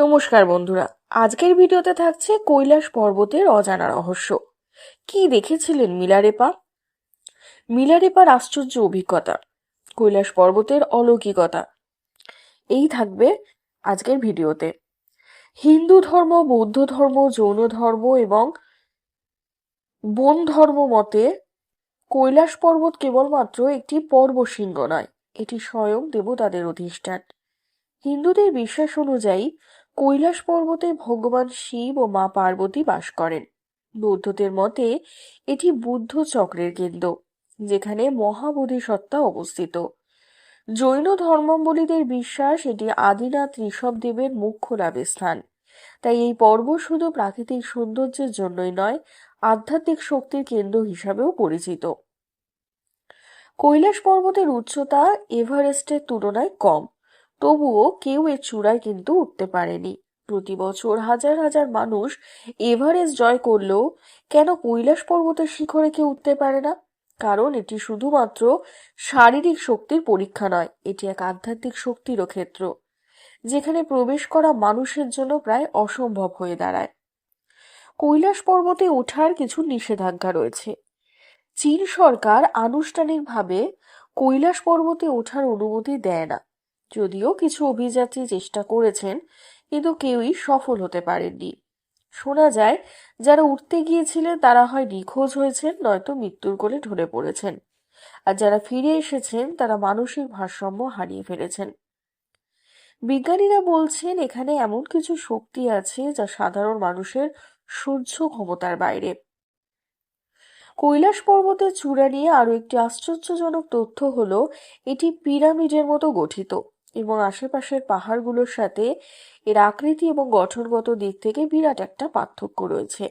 নমস্কার বন্ধুরা। আজকের ভিডিওতে থাকছে কৈলাস পর্বতের অজানা রহস্য। কি দেখেছিলেন মিলারেপা? মিলারেপার আশ্চর্য অভিজ্ঞতা, কৈলাস পর্বতের অলৌকিকতা। এই থাকবে আজকের ভিডিওতে। হিন্দু ধর্ম, বৌদ্ধ ধর্ম, জৈন ধর্ম এবং বন ধর্ম মতে কৈলাস পর্বত কেবলমাত্র একটি পর্বশৃঙ্গ নয়, এটি স্বয়ং দেবতাদের অধিষ্ঠান। হিন্দুদের বিশ্বাস অনুযায়ী কৈলাস পর্বতে ভগবান শিব ও মা পার্বতী বাস করেন। বৌদ্ধদের মতে, এটি বুদ্ধ চক্রের কেন্দ্র, যেখানে মহাবোধিসত্ত্বা অবস্থিত। জৈন ধর্মাবলীদের বিশ্বাস, এটি আদিনাথ ঋষভদেবের মুখ্য লাভের স্থান। তাই এই পর্ব শুধু প্রাকৃতিক সৌন্দর্যের জন্যই নয়, আধ্যাত্মিক শক্তির কেন্দ্র হিসাবেও পরিচিত। কৈলাস পর্বতের উচ্চতা এভারেস্টের তুলনায় কম। তবুও কেউ এর চূড়ায় কিন্তু উঠতে পারেনি। প্রতি বছর হাজার হাজার মানুষ এভারেস্ট জয় করলেও কেন কৈলাস পর্বতের শিখরে কেউ উঠতে পারে না? কারণ এটি শুধুমাত্র শারীরিক শক্তির পরীক্ষা নয়, এটি এক আধ্যাত্মিক শক্তিরও ক্ষেত্র, যেখানে প্রবেশ করা মানুষের জন্য প্রায় অসম্ভব হয়ে দাঁড়ায়। কৈলাস পর্বতে ওঠার কিছু নিষেধাজ্ঞা রয়েছে। চীন সরকার আনুষ্ঠানিকভাবে কৈলাস পর্বতে ওঠার অনুমতি দেয় না। যদিও কিছু অভিযাত্রী চেষ্টা করেছেন, কিন্তু কেউই সফল হতে পারেননি। শোনা যায়, যারা উঠতে গিয়েছিলেন, তারা হয় নিখোঁজ হয়েছেন, নয়তো মৃত্যুর কোলে ঢলে পড়েছেন। আর যারা ফিরে এসেছেন, তারা মানসিক ভারসাম্য হারিয়ে ফেলেছেন। বিজ্ঞানীরা বলছেন, এখানে এমন কিছু শক্তি আছে যা সাধারণ মানুষের সহ্য ক্ষমতার বাইরে। কৈলাস পর্বতের চূড়া নিয়ে আরও একটি আশ্চর্যজনক তথ্য হলো, এটি পিরামিডের মতো গঠিত। এবং আশেপাশের পাহাড়গুলোর সাথে এর আকৃতি এবং গঠনগত দিক থেকে বিরাট একটা পার্থক্য রয়েছে।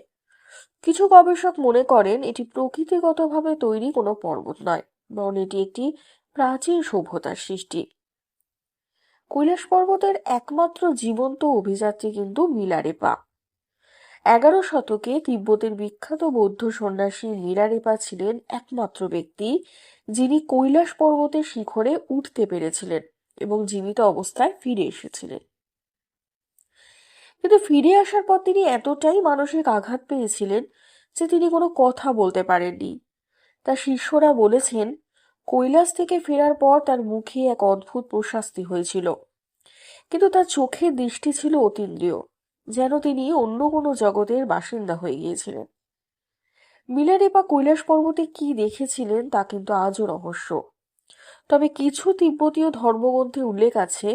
কিছু গবেষক মনে করেন এটি প্রকৃতিগতভাবে তৈরি কোনো পর্বত নয়, বরং এটি একটি প্রাচীন সভ্যতার সৃষ্টি। কৈলাস পর্বতের একমাত্র জীবন্ত অভিযাত্রী কিন্তু মিলারেপা। এগারো শতকে তিব্বতের বিখ্যাত বৌদ্ধ সন্ন্যাসী মিলারেপা ছিলেন একমাত্র ব্যক্তি যিনি কৈলাস পর্বতের শিখরে উঠতে পেরেছিলেন। এবং জীবিত অবস্থায় ফিরে এসেছিলেন। কিন্তু ফিরে আসার পর তিনি এতটাই মানসিক আঘাত পেয়েছিলেন যে তিনি কোনো কথা বলতে পারেননি। তার শিষ্যরা বলেছেন, কৈলাস থেকে ফেরার পর তার মুখে এক অদ্ভুত প্রশাস্তি হয়েছিল। কিন্তু তার চোখের দৃষ্টি ছিল অতীন্দ্রিয়, যেন তিনি অন্য কোনো জগতের বাসিন্দা হয়ে গিয়েছিলেন। মিলারেপা কৈলাস পর্বতে কি দেখেছিলেন তা কিন্তু আজও রহস্য। তবে কিছু তিব্বতীয় ধর্মগ্রন্থে উল্লেখ আছে,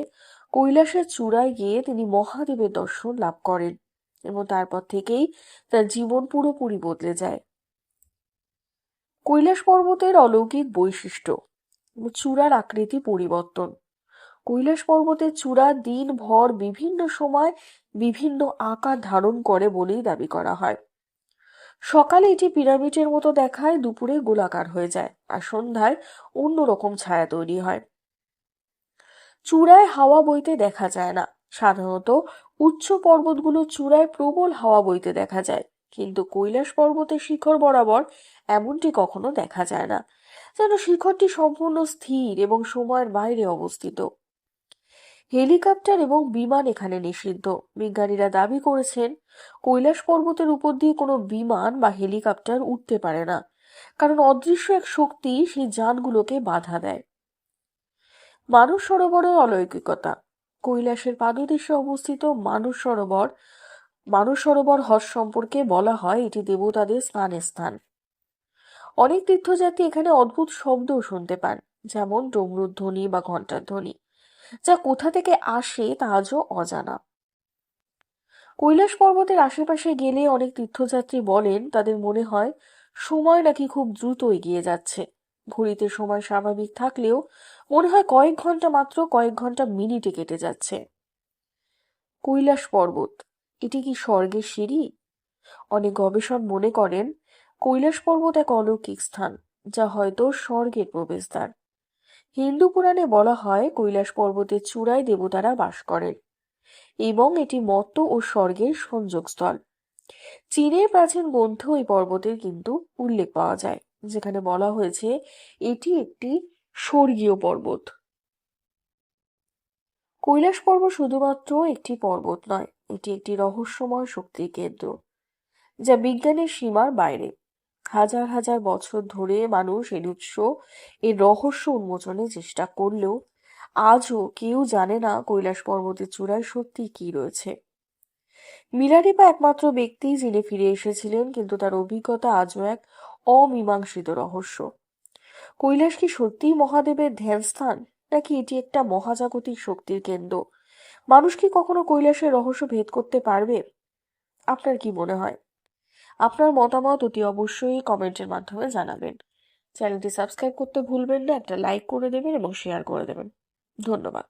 কৈলাসের চূড়ায় গিয়ে তিনি মহাদেবের দর্শন লাভ করেন এবং তারপর থেকেই তার জীবন পুরোপুরি বদলে যায়। কৈলাস পর্বতের অলৌকিক বৈশিষ্ট্য চূড়ার আকৃতি পরিবর্তন। কৈলাস পর্বতের চূড়া দিন ভর বিভিন্ন সময় বিভিন্ন আকার ধারণ করে বলেই দাবি করা হয়। সকালে এটি পিরামিডের মতো দেখায় দুপুরে গোলাকার হয়ে যায় আর সন্ধ্যায় অন্যরকম ছায়া তৈরি হয়। চূড়ায় হাওয়া বইতে দেখা যায় না। সাধারণত উচ্চ পর্বতগুলো চূড়ায় প্রবল হাওয়া বইতে দেখা যায়, কিন্তু কৈলাস পর্বতের শিখর বরাবর এমনটি কখনো দেখা যায় না, যেন শিখরটি সম্পূর্ণ স্থির এবং সময়ের বাইরে অবস্থিত। হেলিকপ্টার এবং বিমান এখানে নিষিদ্ধ। বিজ্ঞানীরা দাবি করেছেন, কৈলাস পর্বতের উপর দিয়ে কোনো বিমান বা হেলিকপ্টার উঠতে পারে না, কারণ অদৃশ্য এক শক্তি সেই যানগুলোকে বাধা দেয়। মানুষ সরোবরের অলৌকিকতা। কৈলাসের পাদদেশে অবস্থিত মানুষ সরোবর মানুষ সরোবর হ্রদ সম্পর্কে বলা হয়, এটি দেবতাদের স্নানের স্থান অনেক তীর্থযাত্রী এখানে অদ্ভুত শব্দও শুনতে পান, যেমন ডমরুর ধ্বনি বা ঘণ্টার ধ্বনি। যা কোথা থেকে আসে তা আজও অজানা। কৈলাস পর্বতের আশেপাশে গেলে অনেক তীর্থযাত্রী বলেন, তাদের মনে হয় সময় নাকি খুব দ্রুত এগিয়ে যাচ্ছে। ঘড়িতে সময় স্বাভাবিক থাকলেও মনে হয় কয়েক ঘণ্টা মাত্র, কয়েক ঘণ্টা মিনিটে কেটে যাচ্ছে। কৈলাস পর্বত, এটি কি স্বর্গের সিঁড়ি? অনেক গবেষক মনে করেন, কৈলাস পর্বত এক অলৌকিক স্থান, যা হয়তো স্বর্গের প্রবেশদ্বার। হিন্দু পুরাণে বলা হয়, কৈলাস পর্বতের চূড়ায় দেবতারা বাস করেন এবং এটি মত্ত ও স্বর্গের সংযোগস্থল। চীনের প্রাচীন গ্রন্থ এই পর্বতের কিন্তু উল্লেখ পাওয়া যায়, যেখানে বলা হয়েছে, এটি একটি স্বর্গীয় পর্বত। কৈলাস পর্বত শুধুমাত্র একটি পর্বত নয়, এটি একটি রহস্যময় শক্তির কেন্দ্র, যা বিজ্ঞানের সীমার বাইরে। হাজার হাজার বছর ধরে মানুষ এর উৎস, এর রহস্য উন্মোচনের চেষ্টা করলেও আজও কেউ জানে না কৈলাস পর্বতের চূড়ায় সত্যি কি রয়েছে। মিলারিপা একমাত্র ব্যক্তি যিনি ফিরে এসেছিলেন, কিন্তু তার অভিজ্ঞতা আজও এক অমীমাংসিত রহস্য। কৈলাস কি সত্যিই মহাদেবের ধ্যান স্থান নাকি এটি একটা মহাজাগতিক শক্তির কেন্দ্র? মানুষ কি কখনো কৈলাসের রহস্য ভেদ করতে পারবে? আপনার কি মনে হয়? আপনার মতামত অতি অবশ্যই কমেন্টের মাধ্যমে জানাবেন। চ্যানেলটি সাবস্ক্রাইব করতে ভুলবেন না, একটা লাইক করে দেবেন এবং শেয়ার করে দেবেন। ধন্যবাদ।